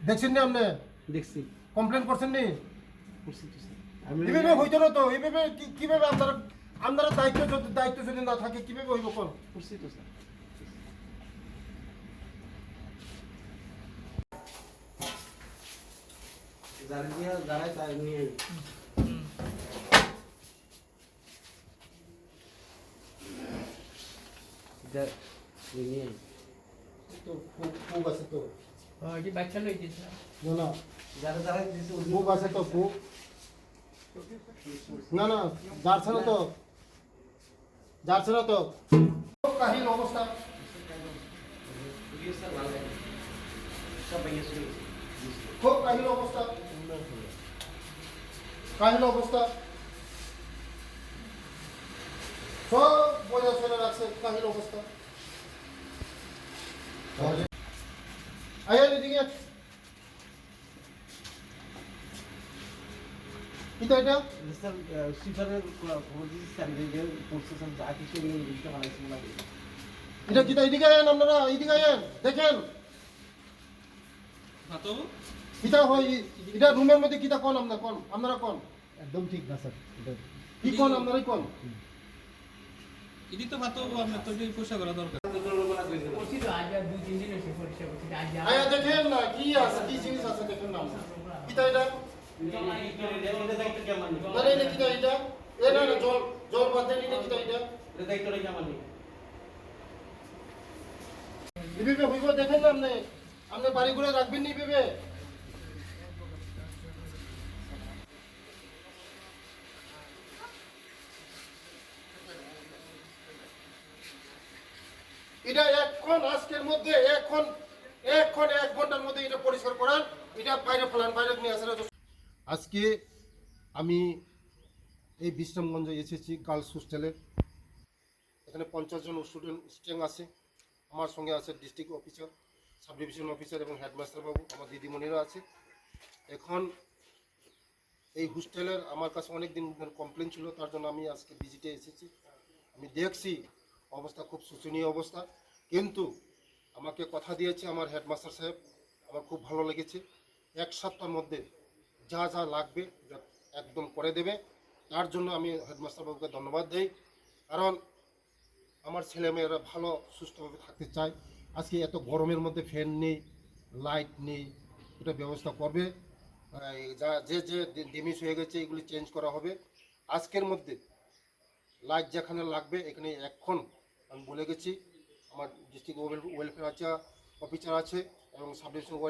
দেখছেন নি আপনি দেখছি কমপ্লেন করছেন নি হইতো না তো এইভাবে কি- কীভাবে আপনারা আপনারা দায়িত্ব যদি দায়িত্ব যদি না থাকে কীভাবে হইব কোন করছি তো স্যার যারা দিয়ে যারাই তার নিয়ে যা নিয়ে তো খুব খুব আছে তো হ্যাঁ এটি বাচ্চা লই দিছে না না যারা যারা দিছে ওদের খুব আছে তো খুব না না যাচ্ছে না তো যাচ্ছে না তো খুব কাহিল অবস্থা। সব বজায় চলে রাখছে কাহিল অবস্থা। আয়া এদিকে কিটা এটা? স্যার সুইপারের খবর দিয়েছি স্যার যে পড়ছে যা কিছু নিয়ে দিতে বানাইছিল না এটা কিটা এদিকে আয়েন আপনারা? এদিকে আয়েন দেখেন। কিটা হয় এটা রুমের মধ্যে কিটা কোন আপনারা কোন আপনারা কোন একদম ঠিক না স্যার। কি কোন আপনারাই কোন এটি তো মাতো আপনার তো এটি করা দরকার। আয়া দেখেন না কি আছে কি জিনিস আছে দেখেন না কিটা এটা? না এটা কিটা এটা? এ না না জল জল বাদে এটা কিটা এটা? এভাবে হইব দেখেন না আপনি। আপনি বাড়ি ঘুরে রাখবেন নি ভেবে? এটা এখন আজকের মধ্যে, এখন এখন এক ঘণ্টার মধ্যে এটা পরিষ্কার করান এটা বাইরে ফেলান, বাইরে নিয়ে আসেন। আজকে আমি এই বিশ্রামগঞ্জে এসেছি গার্লস হোস্টেলে। এখানে পঞ্চাশ জন স্টুডেন্ট স্ট্রেং আছে। আমার সঙ্গে আছে district officer. Sub division officer এবং হেডমাস্টার বাবু আমার দিদিমণিরা আছে। এখন এই হোস্টেলের আমার কাছে অনেক দিন কমপ্লেন ছিল, তার জন্য আমি আজকে ভিজিটে এসেছি। আমি দেখছি অবস্থা, খুব শোচনীয় অবস্থা। কিন্তু আমাকে কথা দিয়েছে আমার হেডমাস্টার সাহেব, আমার খুব ভালো লেগেছে। এক সপ্তাহের মধ্যে যা যা লাগবে একদম করে দেবে। তার জন্য আমি হেডমাস্টার বাবুকে ধন্যবাদ দেই। কারণ আমার ছেলেমেয়েরা ভালো, সুস্থভাবে থাকতে চায়। আজকে এত গরমের মধ্যে ফ্যান নেই, লাইট নেই, এটা ব্যবস্থা করবে। যা, যে যে ডিমিস হয়ে গেছে, এগুলি চেঞ্জ করা হবে। আজকের মধ্যে লাইট যেখানে লাগবে, এখানে এখন আমি বলে গেছি, আমার ডিস্ট্রিক্ট ওয়েলফেয়ার আছে অফিসার আছে এবং সাব ওয়েলফেয়ার